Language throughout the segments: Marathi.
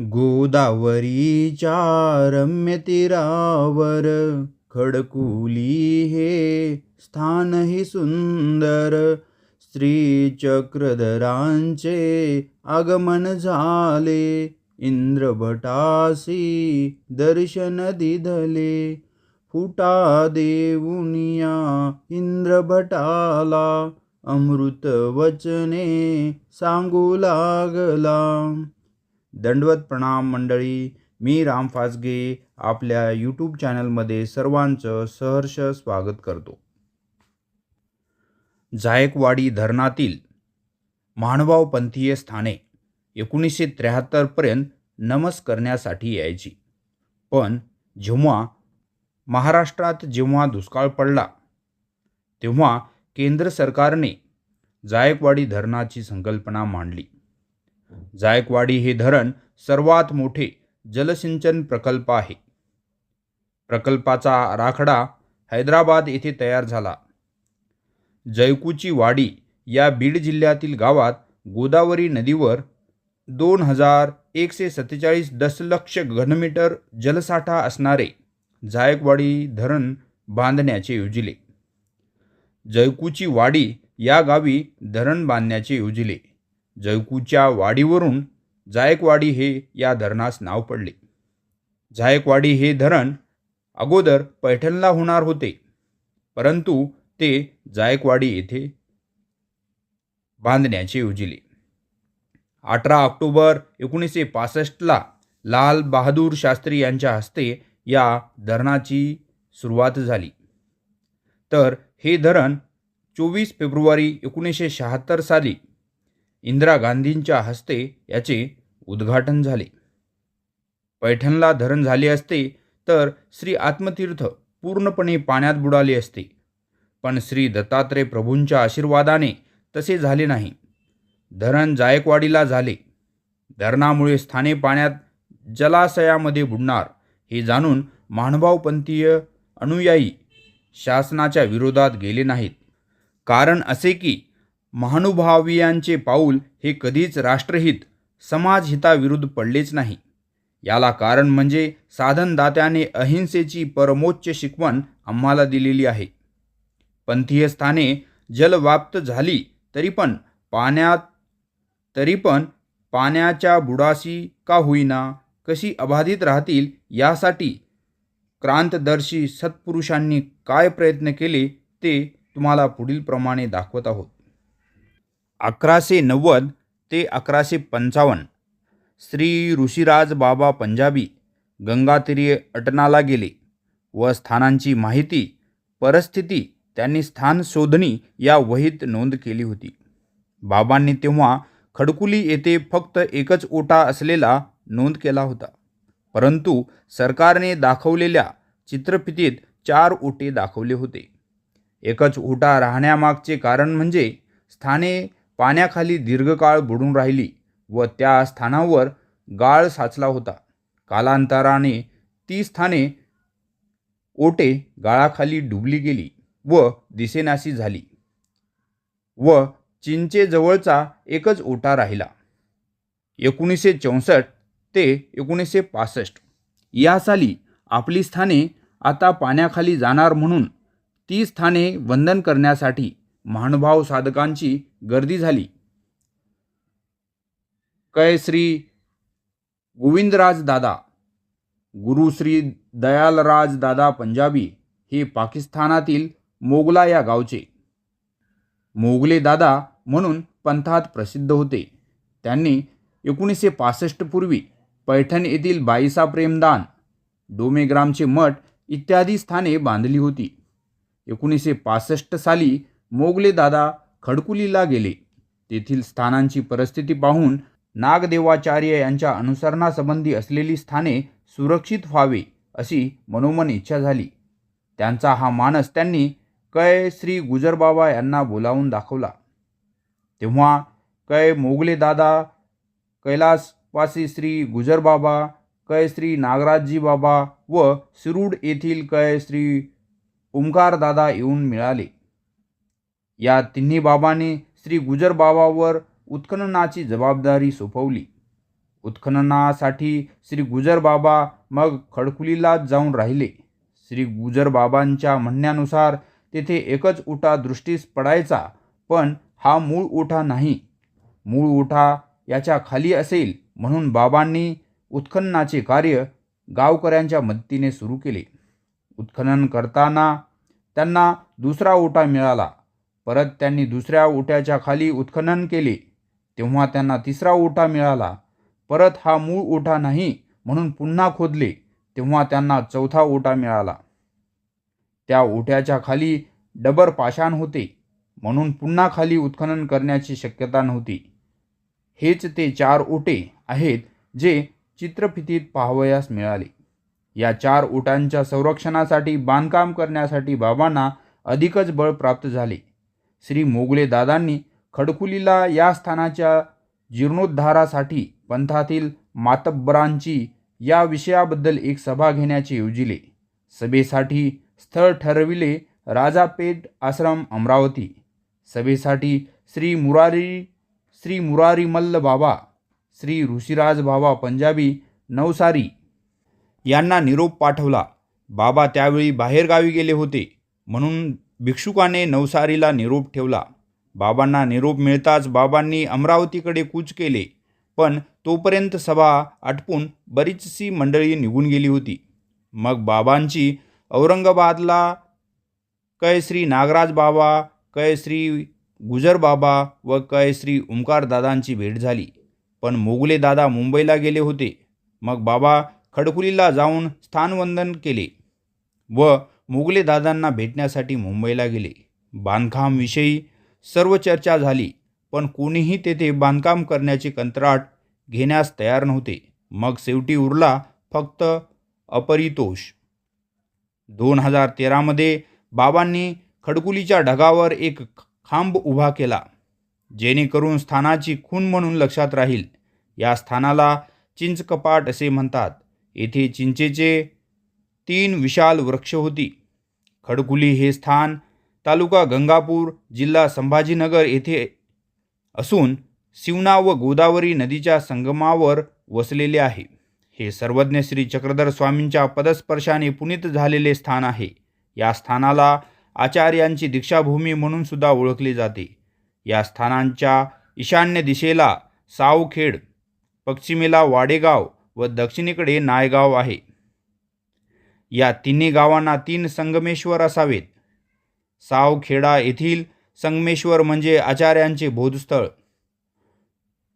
गोदावरीच्या रम्य तीरावर खडकुली हे स्थानही सुंदर. श्रीचक्रधरांचे आगमन झाले इंद्रभटासी दर्शन दिधले. फुटा देऊनिया इंद्रभटाला अमृत वचने सांगू लागला. दंडवत प्रणाम मंडळी मी राम फासगे आपल्या यूट्यूब चॅनलमध्ये सर्वांचं सहर्ष स्वागत करतो. जायकवाडी धरणातील महानुभाव पंथीय स्थाने एकोणीसशे त्र्याहत्तरपर्यंत नमस करण्यासाठी यायची. पण जेव्हा महाराष्ट्रात जेव्हा दुष्काळ पडला तेव्हा केंद्र सरकारने जायकवाडी धरणाची संकल्पना मांडली. जायकवाडी हे धरण सर्वात मोठे जलसिंचन प्रकल्प आहे. प्रकल्पाचा राखडा हैदराबाद येथे तयार झाला. जयकूची वाडी या बीड जिल्ह्यातील गावात गोदावरी नदीवर दोन हजार एकशे सत्तेचाळीस दशलक्ष घनमीटर जलसाठा असणारे जायकवाडी धरण बांधण्याचे योजिले. जयकूची वाडी या गावी धरण बांधण्याचे योजिले. जयकूच्या वाडीवरून जायकवाडी हे या धरणास नाव पडले. जायकवाडी हे धरण अगोदर पैठणला होणार होते परंतु ते जायकवाडी येथे बांधण्याचे योजिले. अठरा ऑक्टोबर एकोणीसशे पासष्टला लाल बहादूर शास्त्री यांच्या हस्ते या धरणाची सुरुवात झाली. तर हे धरण चोवीस फेब्रुवारी एकोणीसशे शहात्तर साली इंदिरा गांधींच्या हस्ते याचे उद्घाटन झाले. पैठणला धरण झाले असते तर श्री आत्मतीर्थ पूर्णपणे पाण्यात बुडाले असते. पण श्री दत्तात्रय प्रभूंच्या आशीर्वादाने तसे झाले नाही. धरण जायकवाडीला झाले. धरणामुळे स्थाने पाण्यात जलाशयामध्ये बुडणार हे जाणून महानुभावपंथीय अनुयायी शासनाच्या विरोधात गेले नाहीत. कारण असे की महानुभावियांचे पाऊल हे कधीच राष्ट्रहित समाजहिताविरुद्ध पडलेच नाही. याला कारण म्हणजे साधनदात्याने अहिंसेची परमोच्च शिकवण आम्हाला दिलेली आहे. पंथीय स्थाने जलवाप्त झाली तरी पण पाण्यात तरी पण पाण्याच्या बुडाशी का होईना कशी अबाधित राहतील यासाठी क्रांतदर्शी सत्पुरुषांनी काय प्रयत्न केले ते तुम्हाला पुढील प्रमाणे दाखवत आहोत. अकराशे नव्वद ते अकराशे पंचावन्न. श्री ऋषिराज बाबा पंजाबी गंगातीरी अटनाला गेले व स्थानांची माहिती परिस्थिती त्यांनी स्थान शोधणी या वहीत नोंद केली होती. बाबांनी तेव्हा खडकुली येथे फक्त एकच ओटा असलेला नोंद केला होता. परंतु सरकारने दाखवलेल्या चित्रफितीत चार ओटे दाखवले होते. एकच ओटा राहण्यामागचे कारण म्हणजे स्थाने पाण्याखाली दीर्घकाळ बुडून राहिली व त्या स्थानावर गाळ साचला होता. कालांतराने ती स्थाने ओटे गाळाखाली डुबली गेली व दिसेनाशी झाली व चिंचेजवळचा एकच ओटा राहिला. एकोणीसशे चौसष्ट ते एकोणीसशे पासष्ट. या साली आपली स्थाने आता पाण्याखाली जाणार म्हणून ती स्थाने वंदन करण्यासाठी महानुभाव साधकांची गर्दी झाली. कै श्री गोविंदराज दादा गुरु श्री दयालराज दादा पंजाबी हे पाकिस्तानातील मोगला या गावचे. मोगले दादा म्हणून पंथात प्रसिद्ध होते. त्यांनी एकोणीसशे पासष्ट पूर्वी पैठण येथील बाईसा प्रेमदान डोमेग्रामचे मठ इत्यादी स्थाने बांधली होती. एकोणीसशे पासष्ट साली मोगले दादा खडकुलीला गेले. तेथील स्थानांची परिस्थिती पाहून नागदेवाचार्य यांच्या अनुसरणासंबंधी असलेली स्थाने सुरक्षित व्हावे अशी मनोमन इच्छा झाली. त्यांचा हा मानस त्यांनी कै श्री गुजरबाबा यांना बोलावून दाखवला. तेव्हा कै मोगले दादा कैलासवासी श्री गुजरबाबा कै श्री नागराजजी बाबा व सिरूड येथील कै श्री ओंकारदादा येऊन मिळाले. या तिन्ही बाबांनी श्री गुजर बाबावर उत्खननाची जबाबदारी सोपवली. उत्खननासाठी श्री गुजर बाबा मग खडकुलीलाच जाऊन राहिले. श्री गुजर बाबांच्या म्हणण्यानुसार तेथे एकच उठा दृष्टीस पडायचा पण हा मूळ उठा नाही. मूळ उठा याच्या खाली असेल म्हणून बाबांनी उत्खननाचे कार्य गावकऱ्यांच्या मदतीने सुरू केले. उत्खनन करताना त्यांना दुसरा ओटा मिळाला. परत त्यांनी दुसऱ्या ओट्याच्या खाली उत्खनन केले. तेव्हा त्यांना तिसरा ओटा मिळाला. परत हा मूळ ओटा नाही म्हणून पुन्हा खोदले. तेव्हा त्यांना चौथा ओटा मिळाला. त्या ओट्याच्या खाली डबर पाषाण होते म्हणून पुन्हा खाली उत्खनन करण्याची शक्यता नव्हती. हेच ते चार ओटे आहेत जे चित्रफितीत पाहावयास मिळाले. या चार ओटांच्या संरक्षणासाठी बांधकाम करण्यासाठी बाबांना अधिकच बळ प्राप्त झाले. श्री मोगले दादांनी खडकुलीला या स्थानाच्या जीर्णोद्धारासाठी पंथातील मातब्बरांची या विषयाबद्दल एक सभा घेण्याचे योजिले. सभेसाठी स्थळ ठरविले राजापेठ आश्रम अमरावती. सभेसाठी श्री मुरारी श्री मुरारी मल्ल बाबा श्री ऋषिराज बाबा पंजाबी नवसारी यांना निरोप पाठवला. बाबा त्यावेळी बाहेरगावी गेले होते. म्हणून भिक्षुकाने नवसारीला निरोप ठेवला. बाबांना निरोप मिळताच बाबांनी अमरावतीकडे कूच केले पण तोपर्यंत सभा आटपून बरीचशी मंडळी निघून गेली होती. मग बाबांची औरंगाबादला कै श्री नागराज बाबा कै श्री गुजर बाबा व कै श्री ओंकार दादांची भेट झाली. पण मोगले दादा मुंबईला गेले होते. मग बाबा खडकुलीला जाऊन स्थानवंदन केले व मोगले दादांना भेटण्यासाठी मुंबईला गेले. बांधकामविषयी सर्व चर्चा झाली पण कोणीही तेथे बांधकाम करण्याचे कंत्राट घेण्यास तयार नव्हते. मग शेवटी उरला फक्त अपरितोष. दोन हजार तेरामध्ये बाबांनी खडकुलीच्या ढगावर एक खांब उभा केला जेणेकरून स्थानाची खून म्हणून लक्षात राहील. या स्थानाला चिंचकपाट असे म्हणतात. येथे चिंचेचे तीन विशाल वृक्ष होती. खडकुली हे स्थान तालुका गंगापूर जिल्हा संभाजीनगर येथे असून शिवना व गोदावरी नदीच्या संगमावर वसलेले आहे. हे सर्वज्ञ श्री चक्रधर स्वामींच्या पदस्पर्शाने पुनीत झालेले स्थान आहे. या स्थानाला आचार्यांची दीक्षाभूमी म्हणून सुद्धा ओळखले जाते. या स्थानांच्या ईशान्य दिशेला सावखेड पश्चिमेला वाडेगाव व दक्षिणेकडे नायगाव आहे. या तिन्ही गावांना तीन संगमेश्वर असावेत. सावखेडा येथील संगमेश्वर म्हणजे आचार्यांचे बोधस्थळ.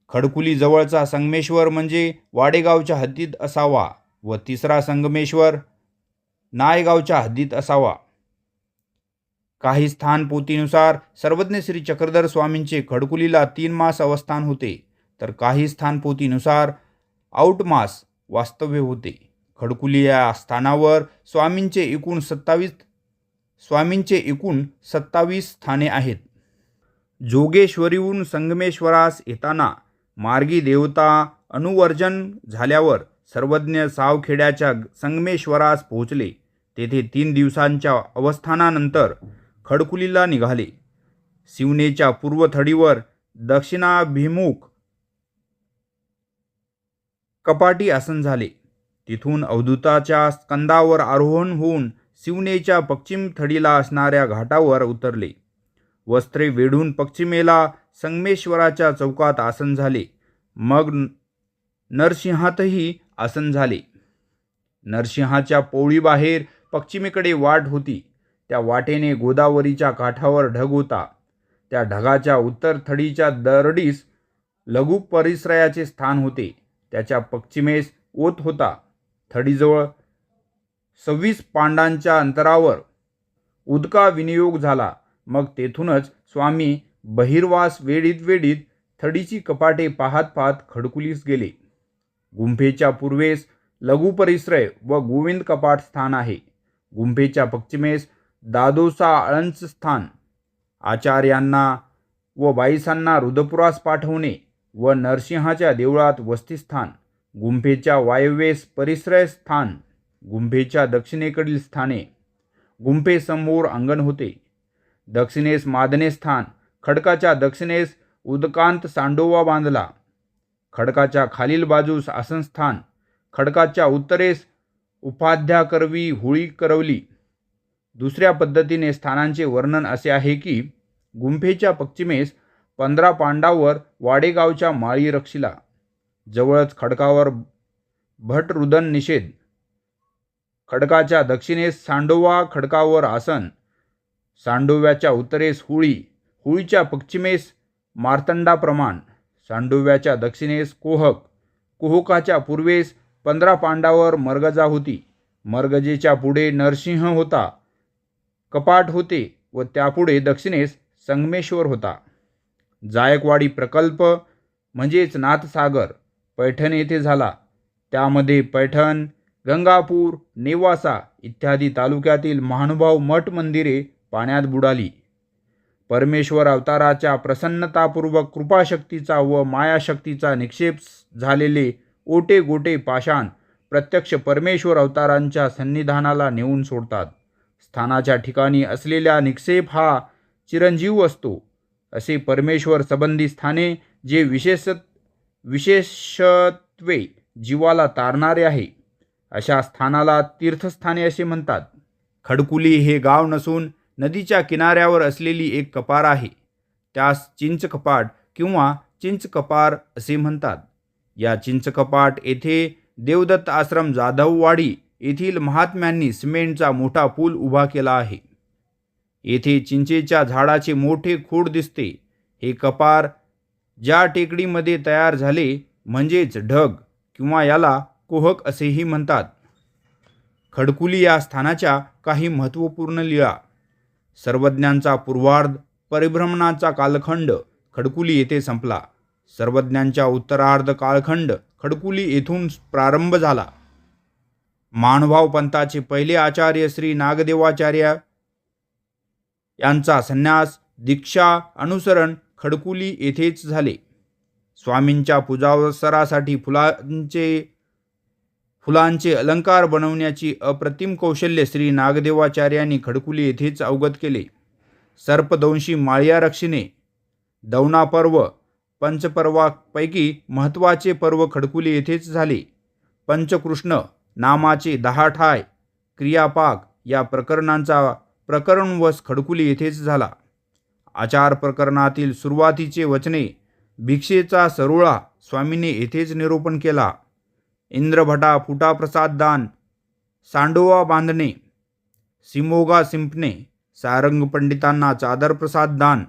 खडकुली जवळचा संगमेश्वर म्हणजे वाडेगावच्या हद्दीत असावा व तिसरा संगमेश्वर नायगावच्या हद्दीत असावा. काही स्थानपोतीनुसार सर्वज्ञ श्री चक्रधर स्वामींचे खडकुलीला तीन मास अवस्थान होते तर काही स्थानपोतीनुसार आउटमास वास्तव्य होते. खडकुली या स्थानावर स्वामींचे एकूण सत्तावीस स्वामींचे एकूण सत्तावीस स्थाने आहेत. जोगेश्वरीहून संगमेश्वरास येताना मार्गी देवता अनुवर्जन झाल्यावर सर्वज्ञ सावखेड्याच्या संगमेश्वरास पोहोचले. तेथे तीन दिवसांच्या अवस्थानानंतर खडकुलीला निघाले. शिवनेच्या पूर्वथडीवर दक्षिणाभिमुख कपाटी आसन झाले. तिथून अवधूताच्या स्कंदावर आरोहण होऊन शिवनेच्या पश्चिम थडीला असणाऱ्या घाटावर उतरले. वस्त्रे वेढून पश्चिमेला संगमेश्वराच्या चौकात आसन झाले. मग नरसिंहातही आसन झाले. नरसिंहाच्या पोळीबाहेर पश्चिमेकडे वाट होती. त्या वाटेने गोदावरीच्या काठावर ढग होता. त्या ढगाच्या उत्तर थडीच्या दरडीस लघु परिसराचे स्थान होते. त्याच्या पश्चिमेस ओत होता. थडीजवळ सव्वीस पांडांच्या अंतरावर उदका विनियोग झाला. मग तेथूनच स्वामी बहिर्वास वेडीत वेडीत थडीची कपाटे पाहत पाहत खडकुलीस गेले. गुंफेच्या पूर्वेस लघु व गोविंद कपाट स्थान आहे. गुंफेच्या पश्चिमेस दादोसा आळंच स्थान. आचार्यांना व बाईसांना रुद्रपुरास पाठवणे व नरसिंहाच्या देवळात वस्तीस्थान. गुंफेच्या वायव्येस परिसरय स्थान गुंफेच्या दक्षिणेकडील स्थाने. गुंफेसमोर अंगण होते. दक्षिणेस मादने स्थान खडकाच्या दक्षिणेस उदकांत सांडोवा बांधला. खडकाच्या खालील बाजूस आसनस्थान खडकाच्या उत्तरेस उपाध्याकरवी होळी करवली. दुसऱ्या पद्धतीने स्थानांचे वर्णन असे आहे की गुंफेच्या पश्चिमेस पंधरा पांडावर वाडेगावच्या माळी रक्षिला. जवळच खडकावर भटरुदन निषेध. खडकाच्या दक्षिणेस सांडोवा खडकावर आसन. सांडोव्याच्या उत्तरेस हुळी हुळीच्या पश्चिमेस मार्तंडा प्रमाण. सांडोव्याच्या दक्षिणेस कोहक कोहकाच्या पूर्वेस पंधरा पांडावर मरगजा होती. मरगजेच्या पुढे नरसिंह होता. कपाट होते व त्यापुढे दक्षिणेस संगमेश्वर होता. जायकवाडी प्रकल्प म्हणजेच नाथसागर. पैठण येथे झाला. त्यामध्ये पैठण गंगापूर नेवासा इत्यादी तालुक्यातील महानुभाव मठ मंदिरे पाण्यात बुडाली. परमेश्वर अवताराच्या प्रसन्नतापूर्वक कृपाशक्तीचा व मायाशक्तीचा निक्षेप झालेले ओटे गोटे पाषाण प्रत्यक्ष परमेश्वर अवतारांच्या सन्निधानाला नेऊन सोडतात. स्थानाच्या ठिकाणी असलेला निक्षेप हा चिरंजीव असतो. असे परमेश्वर संबंधी स्थाने जे विशेषत विशेषत्वे जीवाला तारणारे आहे. अशा स्थानाला तीर्थस्थाने असे म्हणतात. खडकुली हे गाव नसून नदीच्या किनाऱ्यावर असलेली एक कपार आहे. त्यास चिंच कपाट किंवा चिंच कपार असे म्हणतात. या चिंच कपाट येथे देवदत्त आश्रम जाधववाडी येथील महात्म्यांनी सिमेंटचा मोठा पूल उभा केला आहे. येथे चिंचेच्या झाडाचे मोठे खोड दिसते. हे कपार ज्या टेकडीमध्ये तयार झाले म्हणजेच ढग किंवा याला कोहक असेही म्हणतात. खडकुली या स्थानाच्या काही महत्त्वपूर्ण लिळा. सर्वज्ञांचा पूर्वार्ध परिभ्रमणाचा कालखंड खडकुली येथे संपला. सर्वज्ञांच्या उत्तरार्ध कालखंड खडकुली येथून प्रारंभ झाला. मानभाव पंथाचे पहिले आचार्य श्री नागदेवाचार्य यांचा संन्यास दीक्षा अनुसरण खडकुली येथेच झाले. स्वामींच्या पूजावसरासाठी फुलांचे फुलांचे अलंकार बनवण्याची अप्रतिम कौशल्य श्री नागदेवाचार्यांनी खडकुली येथेच अवगत केले. सर्पदंशी माळिया रक्षिणे दौना पर्व पंचपर्वापैकी महत्त्वाचे पर्व खडकुली येथेच झाले. पंचकृष्ण नामाचे दहा ठाय क्रियापाक या प्रकरणांचा प्रकरणवश खडकुली येथेच झाला. आचार प्रकरणातील सुरुवातीचे वचने भिक्षेचा सरोळा स्वामीने येथेच निरूपण केला. इंद्रभटा फुटाप्रसाद दान सांडोवा बांधणे सिमोगा सिंपणे सारंग पंडितांना चादर प्रसाद दान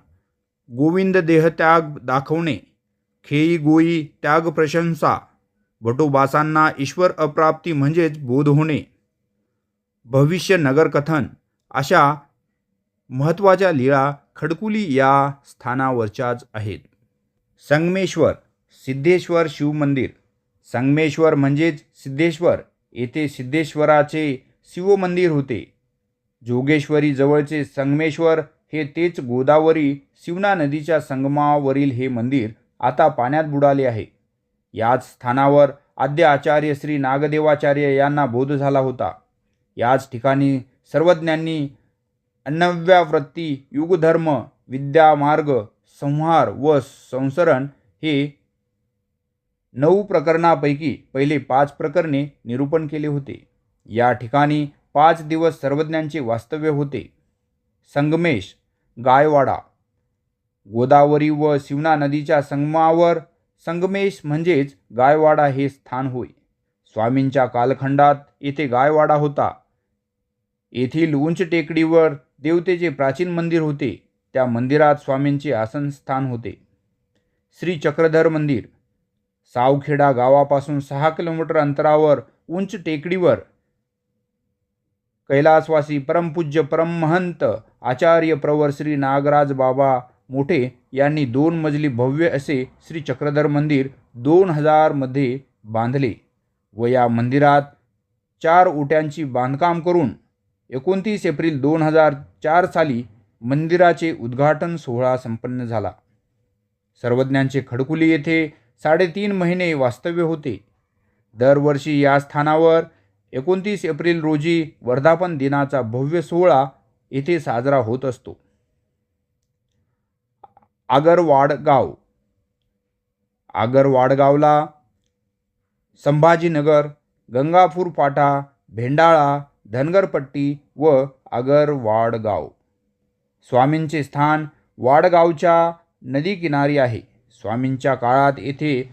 गोविंद देहत्याग दाखवणे खेई गोई त्याग प्रशंसा भटोबासांना ईश्वर अप्राप्ती म्हणजेच बोध होणे भविष्य नगरकथन अशा महत्त्वाच्या लीळा खडकुली या स्थानावरच्याच आहेत. संगमेश्वर सिद्धेश्वर शिवमंदिर. संगमेश्वर म्हणजेच सिद्धेश्वर. येथे सिद्धेश्वराचे शिवमंदिर होते. जोगेश्वरी जवळचे संगमेश्वर हे तेच गोदावरी शिवना नदीच्या संगमावरील हे मंदिर आता पाण्यात बुडाले आहे. याच स्थानावर आद्य आचार्य श्री नागदेवाचार्य यांना बोध झाला होता. याच ठिकाणी सर्वज्ञांनी अन्नव्यावृत्ती युगधर्म विद्यामार्ग संहार व संसरण हे नऊ प्रकरणापैकी पहिले पाच प्रकरणे निरूपण केले होते. या ठिकाणी पाच दिवस सर्वज्ञांचे वास्तव्य होते. संगमेश गायवाडा गोदावरी व शिवना नदीच्या संगमावर संगमेश म्हणजेच गायवाडा हे स्थान होय. स्वामींच्या कालखंडात येथे गायवाडा होता. येथील उंच टेकडीवर देवतेचे प्राचीन मंदिर होते त्या मंदिरात स्वामींचे आसनस्थान होते. श्री चक्रधर मंदिर सावखेडा गावापासून सहा किलोमीटर अंतरावर उंच टेकडीवर कैलासवासी परमपूज्य परमहंत आचार्य प्रवर श्री नागराज बाबा मोठे यांनी दोन मजली भव्य असे श्री चक्रधर मंदिर दोन हजारमध्ये बांधले व या मंदिरात चार ओट्यांची बांधकाम करून एकोणतीस एप्रिल दोन हजार चार साली मंदिराचे उद्घाटन सोहळा संपन्न झाला. सर्वज्ञांचे खडकुली येथे साडेतीन महिने वास्तव्य होते. दरवर्षी या स्थानावर एकोणतीस एप्रिल रोजी वर्धापन दिनाचा भव्य सोहळा येथे साजरा होत असतो. आगरवाडगाव. आगरवाडगावला संभाजीनगर गंगापूर फाटा भेंडाळा धनगरपट्टी व आगरवाडगाव स्वामींचे स्थान वाडगावच्या नदीकिनारी आहे. स्वामींच्या काळात येथे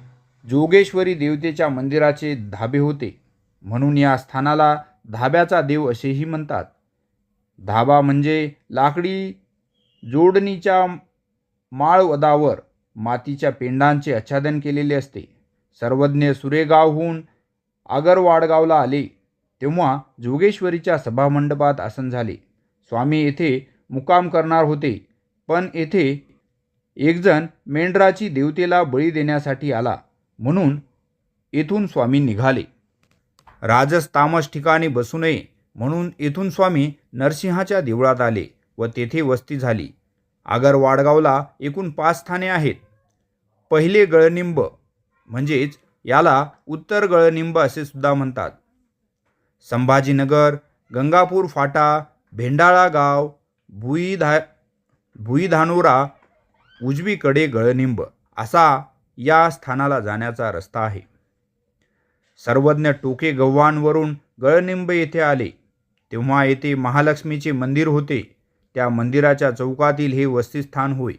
जोगेश्वरी देवतेच्या मंदिराचे धाबे होते. म्हणून या स्थानाला धाब्याचा देव असेही म्हणतात. धाबा म्हणजे लाकडी जोडणीच्या माळवदावर मातीच्या पेंडांचे आच्छादन केलेले असते. सर्वज्ञ सुरेगावहून आगरवाडगावला आले. तेव्हा जोगेश्वरीच्या सभामंडपात आसन झाले. स्वामी येथे मुकाम करणार होते पण येथे एकजण मेंढराची देवतेला बळी देण्यासाठी आला म्हणून येथून स्वामी निघाले. राजस तामस ठिकाणी बसू नये म्हणून येथून स्वामी नरसिंहाच्या देवळात आले व तेथे वस्ती झाली. आगर वाडगावला एकूण पाच स्थाने आहेत. पहिले गळनिंब म्हणजेच याला उत्तर गळनिंब असे सुद्धा म्हणतात. संभाजीनगर गंगापूर फाटा भेंडाळा गाव भुईधा भुईधानोरा उजवीकडे गळनिंब असा या स्थानाला जाण्याचा रस्ता आहे. सर्वज्ञ टोके गव्हाणवरून गळनिंब येथे आले. तेव्हा येथे महालक्ष्मीचे मंदिर होते. त्या मंदिराच्या चौकातील हे वसतिस्थान होय.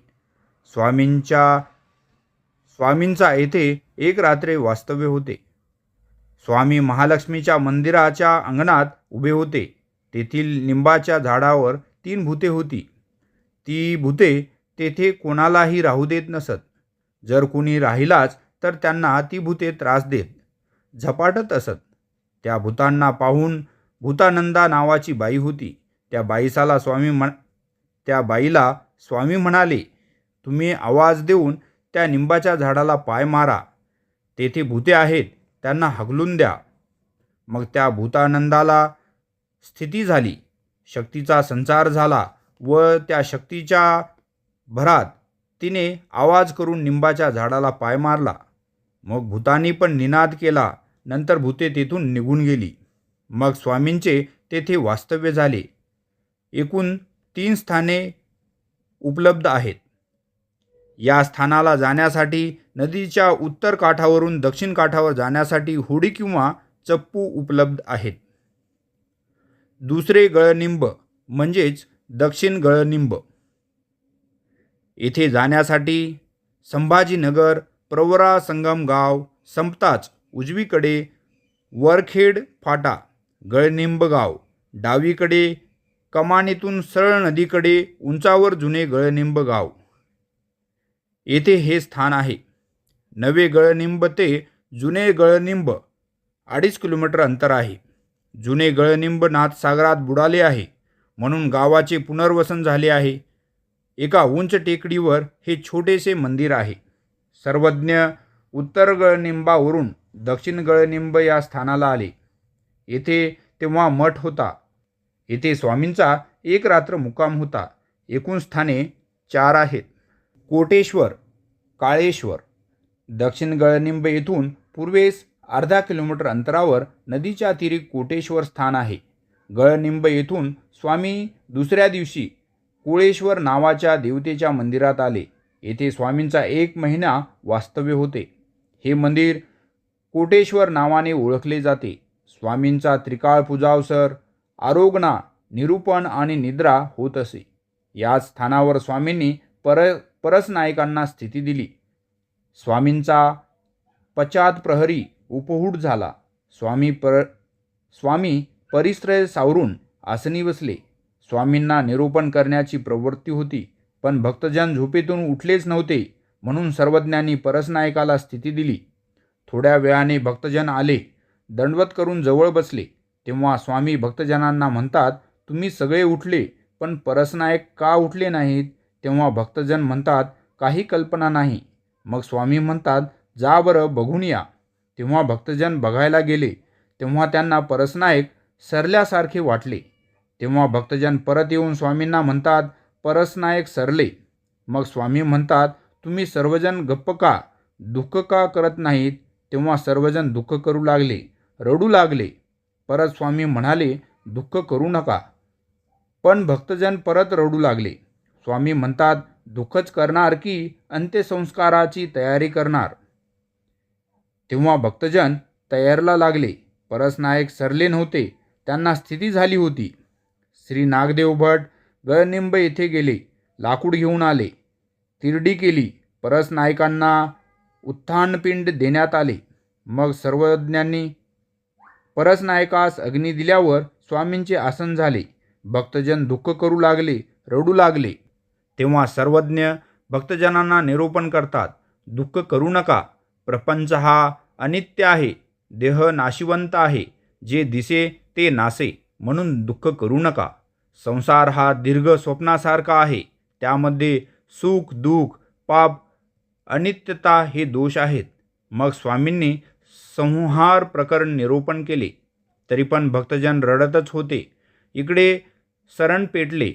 स्वामींच्या स्वामींचा येथे एक रात्रे वास्तव्य होते. स्वामी महालक्ष्मीच्या मंदिराच्या अंगणात उभे होते. तेथील निंबाच्या झाडावर तीन भूते होती. ती भूते तेथे कोणालाही राहू देत नसत. जर कुणी राहिलाच तर त्यांना ती भूते त्रास देत झपाटत असत. त्या भूतांना पाहून भूतानंदा नावाची बाई होती. त्या बाईसाला स्वामी म्हण त्या बाईला स्वामी म्हणाले तुम्ही आवाज देऊन त्या निंबाच्या झाडाला पाय मारा. तेथे भूते आहेत. त्यांना हगलून द्या. मग त्या भूतानंदाला स्थिती झाली. शक्तीचा संचार झाला व त्या शक्तीच्या भरात तिने आवाज करून निंबाच्या झाडाला पाय मारला. मग भूतानी पण निनाद केला. नंतर भूते तेथून निघून गेली. मग स्वामींचे तेथे वास्तव्य झाले. एकूण तीन स्थाने उपलब्ध आहेत. या स्थानाला जाण्यासाठी नदीच्या उत्तर काठावरून दक्षिण काठावर जाण्यासाठी होडी किंवा चप्पू उपलब्ध आहेत. दुसरे गळनिंब म्हणजेच दक्षिण गळनिंब. येथे जाण्यासाठी संभाजीनगर प्रवरा संगम गाव संपताच उजवीकडे वरखेड फाटा गळनिंब गाव. डावीकडे कमानीतून सरळ नदीकडे उंचावर जुने गळनिंब गाव. येथे हे स्थान आहे. नवे गळनिंब ते जुने गळनिंब अडीच किलोमीटर अंतर आहे. जुने गळनिंब नाथसागरात बुडाले आहे. म्हणून गावाचे पुनर्वसन झाले आहे. एका उंच टेकडीवर हे छोटेसे मंदिर आहे. सर्वज्ञ उत्तर गळनिंबावरून दक्षिण गळनिंब या स्थानाला आले. येथे तेव्हा मठ होता. येथे स्वामींचा एक रात्र मुकाम होता. एकूण स्थाने चार आहेत. कोटेश्वर काळेश्वर दक्षिण गळनिंब येथून पूर्वेस अर्धा किलोमीटर अंतरावर नदीच्या तीरी कोटेश्वर स्थान आहे. गळनिंब येथून स्वामी दुसऱ्या दिवशी कुळेश्वर नावाच्या देवतेच्या मंदिरात आले. येथे स्वामींचा एक महिना वास्तव्य होते. हे मंदिर कोटेश्वर नावाने ओळखले जाते. स्वामींचा त्रिकाळ पूजावसर आरोगणा निरूपण आणि निद्रा होत असे. याच स्थानावर स्वामींनी पर परसनायकांना स्थिती दिली. स्वामींचा पचात प्रहरी उपहूट झाला. स्वामी पर स्वामी परिश्रय सावरून आसनी बसले. स्वामींना निरूपण करण्याची प्रवृत्ती होती पण भक्तजन झोपेतून उठलेच नव्हते म्हणून सर्वज्ञांनी परसनायकाला स्थिती दिली. थोड्या वेळाने भक्तजन आले दंडवत करून जवळ बसले. तेव्हा स्वामी भक्तजनांना म्हणतात तुम्ही सगळे उठले पण परसनायक का उठले नाहीत? तेव्हा भक्तजन म्हणतात काही कल्पना नाही. मग स्वामी म्हणतात जा बरं बघून या. तेव्हा भक्तजन बघायला गेले. तेव्हा त्यांना परसनायक सरल्यासारखे वाटले. तेव्हा भक्तजन परत येऊन स्वामींना म्हणतात परसनायक सरले. मग स्वामी म्हणतात तुम्ही सर्वजण गप्प का? दुःख का करत नाहीत? तेव्हा सर्वजण दुःख करू लागले रडू लागले. परत स्वामी म्हणाले दुःख करू नका. पण भक्तजन परत रडू लागले. स्वामी म्हणतात दुःखच करणार की अंत्यसंस्काराची तयारी करणार? तेव्हा भक्तजन तयारला लागले. परसनायक सरले नव्हते त्यांना स्थिती झाली होती. श्री नागदेव भट गळनिंब येथे गेले. लाकूड घेऊन आले. तिरडी केली. परसनायकांना उत्थानपिंड देण्यात आले. मग सर्वज्ञांनी परसनायकास अग्नी दिल्यावर स्वामींचे आसन झाले. भक्तजन दुःख करू लागले रडू लागले. तेव्हा सर्वज्ञ भक्तजनांना निरूपण करतात दुःख करू नका. प्रपंच हा अनित्य आहे देह नाशिवंत आहे जे दिसे ते नासे म्हणून दुःख करू नका. संसार हा दीर्घ स्वप्नासारखा आहे त्यामध्ये सुख दुःख पाप अनित्यता हे दोष आहेत. मग स्वामींनी संहार प्रकरण निरूपण केले तरी पण भक्तजन रडतच होते. इकडे सरण पेटले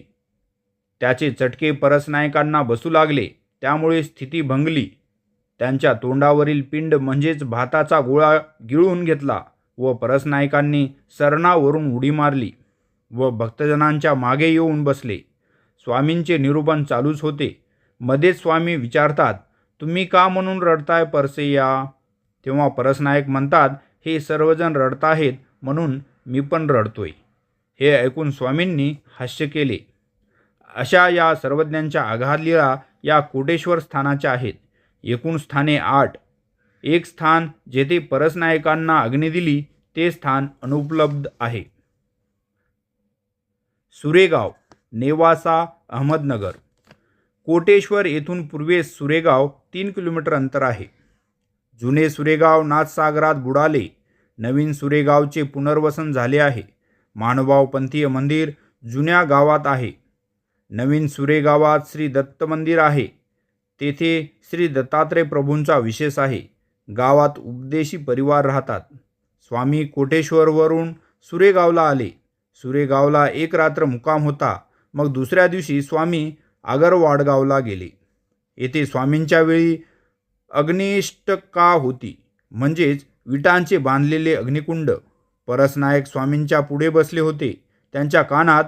त्याचे चटके परसनायकांना बसू लागले. त्यामुळे स्थिती भंगली. त्यांच्या तोंडावरील पिंड म्हणजेच भाताचा गोळा गिळून घेतला व परसनायकांनी सरणावरून उडी मारली व भक्तजनांच्या मागे येऊन बसले. स्वामींचे निरूपण चालूच होते. मध्येच स्वामी विचारतात तुम्ही का म्हणून रडताय परसैया? तेव्हा परसनायक म्हणतात हे सर्वजण रडताहेत म्हणून मी पण रडतोय. हे ऐकून स्वामींनी हास्य केले. अशा या सर्वज्ञांच्या आघारलीळा या कोटेश्वर स्थानाच्या आहेत. एकूण स्थाने आठ. एक स्थान जेथे परसनायकांना अग्नी दिली ते स्थान अनुपलब्ध आहे. सुरेगाव नेवासा अहमदनगर. कोटेश्वर येथून पूर्वेस सुरेगाव तीन किलोमीटर अंतर आहे. जुने सुरेगाव नाथसागरात बुडाले. नवीन सुरेगावचे पुनर्वसन झाले आहे. मानवावपंथीय मंदिर जुन्या गावात आहे. नवीन सुरेगावात श्री दत्त मंदिर आहे. तेथे श्री दत्तात्रय प्रभूंचा विशेष आहे. गावात उपदेशी परिवार राहतात. स्वामी कोटेश्वरवरून सुरेगावला आले. सुरेगावला एक रात्र मुकाम होता. मग दुसऱ्या दिवशी स्वामी आगरवाडगावला गेले. येथे स्वामींच्या वेळी अग्निष्टका होती? म्हणजेच विटांचे बांधलेले अग्निकुंड. परसनायक स्वामींच्या पुढे बसले होते. त्यांच्या कानात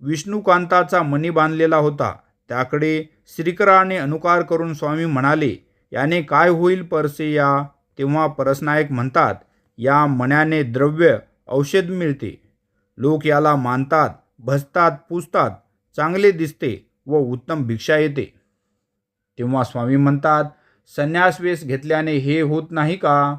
विष्णुकांताचा मणी बांधलेला होता. त्याकडे श्रीकराने अनुकार करून स्वामी म्हणाले याने काय होईल परसे या? तेव्हा परसनायक म्हणतात या मण्याने द्रव्य औषध मिळते. लोक याला मानतात भसतात पुजतात चांगले दिसते व उत्तम भिक्षा येते. तेव्हा स्वामी म्हणतात संन्यास वेश घेतल्याने हे होत नाही का?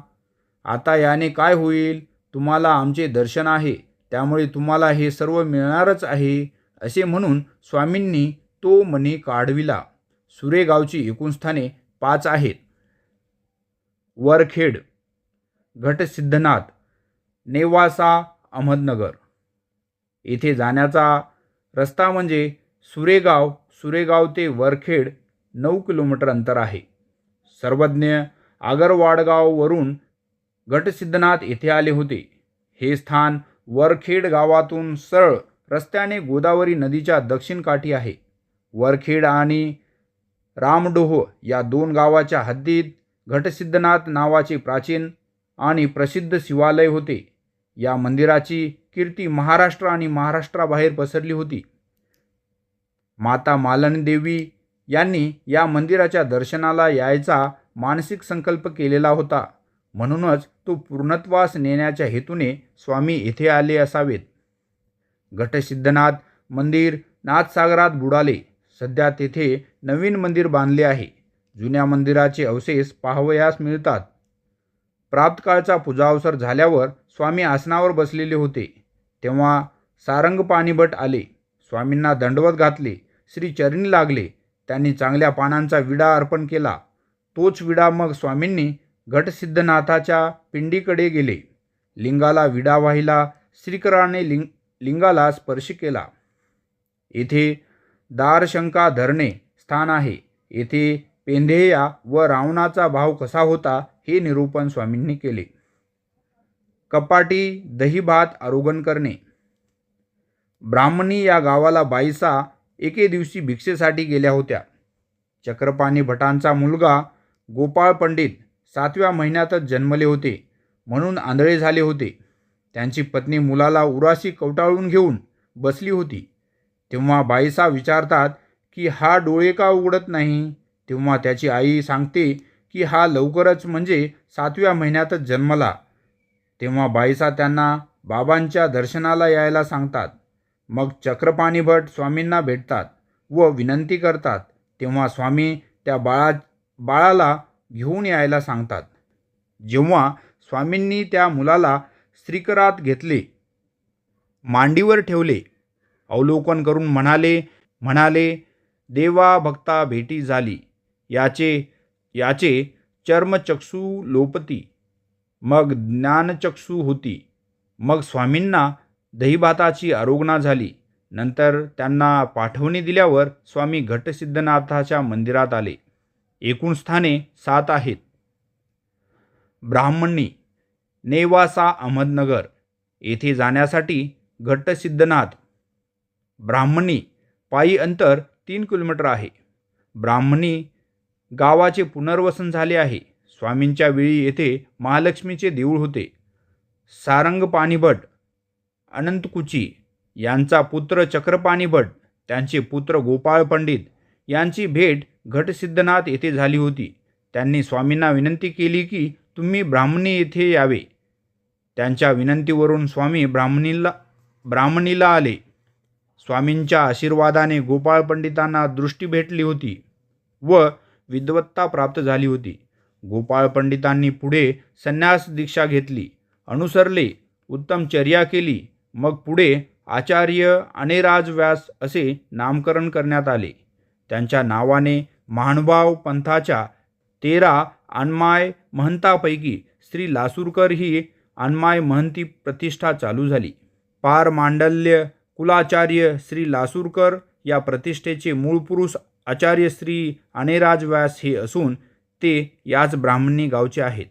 आता याने काय होईल? तुम्हाला आमचे दर्शन आहे. त्यामुळे तुम्हाला हे सर्व मिळणारच आहे असे म्हणून स्वामींनी तो मणी काढविला. सुरेगावची एकूण स्थाने पाच आहेत. वरखेड घटसिद्धनाथ नेवासा अहमदनगर. येथे जाण्याचा रस्ता म्हणजे सुरेगाव सुरेगाव ते वरखेड नऊ किलोमीटर अंतर आहे. सर्वज्ञ आगरवाडगाववरून घटसिद्धनाथ येथे आले होते. हे स्थान वरखेड गावातून सरळ रस्त्याने गोदावरी नदीच्या दक्षिण काठी आहे. वरखेड आणि रामडोह या दोन गावाच्या हद्दीत घटसिद्धनाथ नावाचे प्राचीन आणि प्रसिद्ध शिवालय होते. या मंदिराची कीर्ती महाराष्ट्र आणि महाराष्ट्राबाहेर पसरली होती. माता मालन देवी यांनी या मंदिराच्या दर्शनाला यायचा मानसिक संकल्प केलेला होता. म्हणूनच तो पूर्णत्वास नेण्याच्या हेतूने स्वामी येथे आले असावेत. घटसिद्धनाथ मंदिर नाथसागरात बुडाले. सध्या तेथे नवीन मंदिर बांधले आहे. जुन्या मंदिराचे अवशेष पाहावयास मिळतात. प्राप्तकाळचा पूजावसर झाल्यावर स्वामी आसनावर बसलेले होते. तेव्हा सारंग पाणीभट आले. स्वामींना दंडवत घातले. श्री चरणी लागले. त्यांनी चांगल्या पानांचा विडा अर्पण केला. तोच विडा मग स्वामींनी घटसिद्धनाथाच्या पिंडीकडे गेले. लिंगाला विडा वाहिला श्रीकराने लिंग लिंगाला स्पर्श केला. येथे दारशंका धरणे स्थान आहे. येथे पेंधेया व रावणाचा भाव कसा होता हे निरूपण स्वामींनी केले. कपाटी दहीभात आरोगण करणे. ब्राह्मणी या गावाला बाईसा एके दिवशी भिक्षेसाठी गेल्या होत्या. चक्रपाणी भटांचा मुलगा गोपाळ पंडित सातव्या महिन्यातच जन्मले होते. म्हणून आंधळे झाले होते. त्यांची पत्नी मुलाला उराशी कवटाळून घेऊन बसली होती. तेव्हा बाईसा विचारतात की हा डोळे का उघडत नाही? तेव्हा त्याची आई सांगते की हा लवकरच म्हणजे सातव्या महिन्यातच जन्मला. तेव्हा बाईसा त्यांना बाबांच्या दर्शनाला यायला सांगतात. मग चक्रपाणी भट स्वामींना भेटतात व विनंती करतात. तेव्हा स्वामी त्या बाळा बाळाला घेऊन यायला सांगतात. जेव्हा स्वामींनी त्या मुलाला स्त्रीकरात घेतले मांडीवर ठेवले अवलोकन करून म्हणाले म्हणाले देवा भक्ता भेटी झाली. याचे याचे चर्मचक्षू लोपती. मग ज्ञानचक्षू होती. मग स्वामींना दहीभाताची आरोगणा झाली. नंतर त्यांना पाठवणी दिल्यावर स्वामी घटसिद्धनाथाच्या मंदिरात आले. एकूण स्थाने सात आहेत. ब्राह्मणी नेवासा अहमदनगर येथे जाण्यासाठी घट्टसिद्धनाथ ब्राह्मणी पायी अंतर तीन किलोमीटर आहे. ब्राह्मणी गावाचे पुनर्वसन झाले आहे. स्वामींच्या वेळी येथे महालक्ष्मीचे देऊळ होते. सारंगपाणी भट अनंतकुची यांचा पुत्र चक्रपाणी भट त्यांचे पुत्र गोपाळ पंडित यांची भेट घटसिद्धनाथ येथे झाली होती. त्यांनी स्वामींना विनंती केली की तुम्ही ब्राह्मणी येथे यावे. त्यांच्या विनंतीवरून स्वामी ब्राह्मणीला ब्राह्मणीला आले. स्वामींच्या आशीर्वादाने गोपाळ पंडितांना दृष्टी भेटली होती व विद्वत्ता प्राप्त झाली होती. गोपाळ पंडितांनी पुढे संन्यास दीक्षा घेतली अनुसरले उत्तम चर्या केली मग पुढे आचार्य अनेराज व्यास असे नामकरण करण्यात आले. त्यांच्या नावाने महानुभाव पंथाच्या तेरा अन्माय महंतापैकी श्री लासूरकर ही अन्माय महंती प्रतिष्ठा चालू झाली. पार मांडल्य कुलाचार्य श्री लासूरकर या प्रतिष्ठेचे मूळ पुरुष आचार्य श्री अनेराज व्यास हे असून ते याच ब्राह्मणी गावचे आहेत.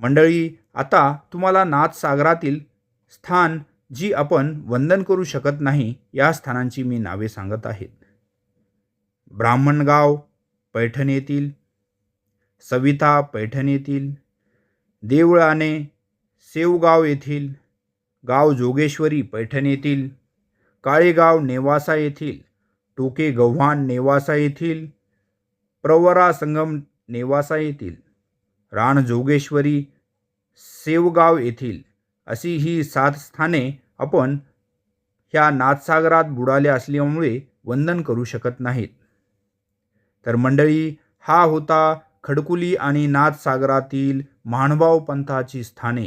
मंडळी आता तुम्हाला नाथसागरातील स्थान जी आपण वंदन करू शकत नाही या स्थानांची मी नावे सांगत आहेत ब्राह्मणगाव पैठण येथील सविता पैठण येथील देवळाणे सेवगाव येथील गाव जोगेश्वरी पैठण येथील काळेगाव नेवासा येथील टोके गव्हाण नेवासा येथील प्रवरा संगम नेवासा येथील राण जोगेश्वरी सेवगाव येथील अशी ही सात स्थाने आपण ह्या नाथसागरात बुडाले असल्यामुळे वंदन करू शकत नाहीत. तर मंडळी हा होता खडकुली आणि नाथसागरातील महानुभाव पंथाची स्थाने.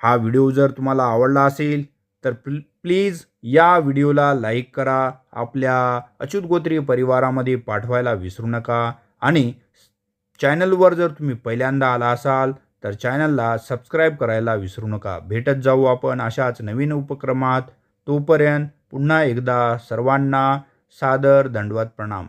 हा व्हिडिओ जर तुम्हाला आवडला असेल तर प्ल प्लीज या व्हिडिओला लाईक करा आपल्या अच्युत गोत्रीय परिवारामध्ये पाठवायला विसरू नका आणि चॅनलवर जर तुम्ही पहिल्यांदा आला असाल तर चॅनलला सबस्क्राईब करायला विसरू नका. भेटत जाऊ आपण अशाच नवीन उपक्रमात. तोपर्यंत पुन्हा एकदा सर्वांना सादर दंडवत प्रणाम.